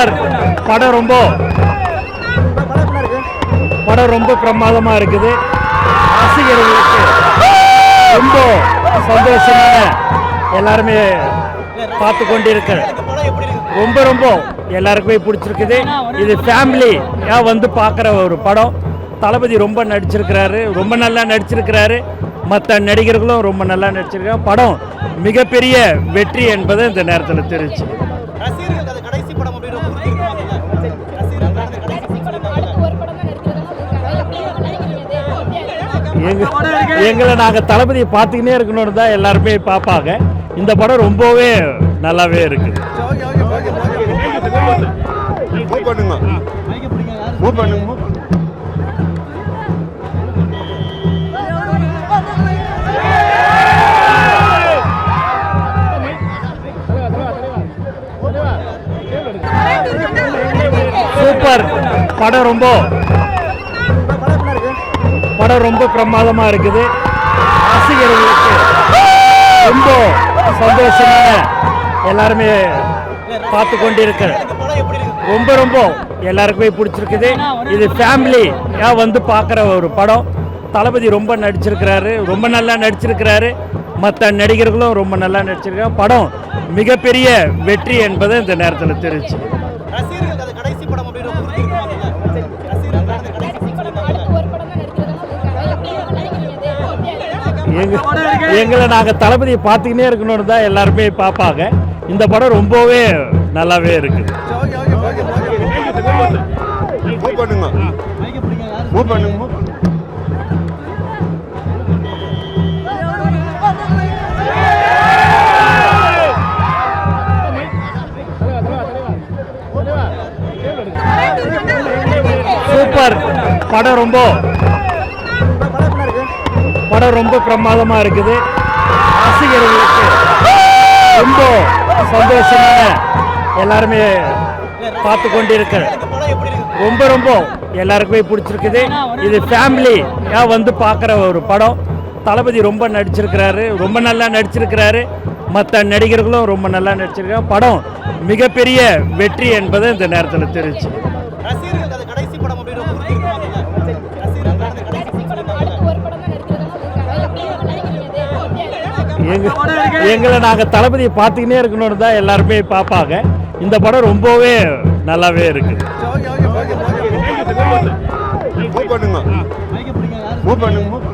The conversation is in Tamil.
சூப்பர் படம் ரொம்ப படம் ரொம்ப பிரமாதமா இருக்குது. ரசிகர்களுக்கு ரொம்ப சந்தோஷமான எல்லாருமே பார்த்து கொண்டிருக்க ரொம்ப ரொம்ப எல்லாருக்குமே பிடிச்சிருக்குது. இது ஃபேமிலியாக வந்து பார்க்குற ஒரு படம். தளபதி ரொம்ப நடிச்சிருக்கிறாரு ரொம்ப நல்லா நடிச்சிருக்கிறாரு. மற்ற நடிகர்களும் ரொம்ப நல்லா நடிச்சிருக்காங்க படம் மிகப்பெரிய வெற்றி என்பதை இந்த நேரத்தில் தெரிவிச்சு எங்களை நாங்கள் தளபதியை பார்த்துக்கினே இருக்கணும்னு தான் எல்லாருமே பார்ப்பாங்க. இந்த படம் ரொம்பவே நல்லாவே மூவ் சூப்பர் படம் ரொம்ப படம் ரொம்ப பிரமாதமா இருக்குது. ரசிகர்களுக்கு ரொம்ப சந்தோஷமான எல்லாருமே பார்த்து கொண்டிருக்க ரொம்ப ரொம்ப எல்லாருக்குமே பிடிச்சிருக்குது. இது ஃபேமிலியாக வந்து பார்க்குற ஒரு படம். தளபதி ரொம்ப நடிச்சிருக்கிறாரு. ரொம்ப நல்லா நடிச்சிருக்கிறாரு. மற்ற நடிகர்களும் ரொம்ப நல்லா நடிச்சிருக்காங்க. படம் மிகப்பெரிய வெற்றி என்பதை இந்த நேரத்தில் தெரிவிச்சு. எங்களை நாங்கள் தளபதியை பார்த்துக்கினே இருக்கணும்னு தான் எல்லாருமே பார்ப்பாங்க. இந்த படம் ரொம்பவே நல்லாவே மூவ் சூப்பர் படம் ரொம்ப படம் ரொம்ப பிரமாதமாக இருக்குது. ரசிகர்களுக்கு ரொம்ப சந்தோஷமான எல்லாருமே பார்த்து கொண்டிருக்க ரொம்ப ரொம்ப எல்லாருக்குமே பிடிச்சிருக்குது. இது ஃபேமிலியாக வந்து பார்க்குற ஒரு படம். தளபதி ரொம்ப நடிச்சிருக்கிறாரு. ரொம்ப நல்லா நடிச்சிருக்கிறாரு. மற்ற நடிகர்களும் ரொம்ப நல்லா நடிச்சிருக்காங்க. படம் மிகப்பெரிய வெற்றி என்பதை இந்த நேரத்தில் தெரிவிச்சு எங்களை நாங்கள் தளபதியை பார்த்துக்கினே இருக்கணும்னு தான் எல்லாருமே பார்ப்பாங்க. இந்த படம் ரொம்பவே நல்லாவே இருக்குது மூவ் பண்ணுங்க. மூவ் பண்ணுங்க.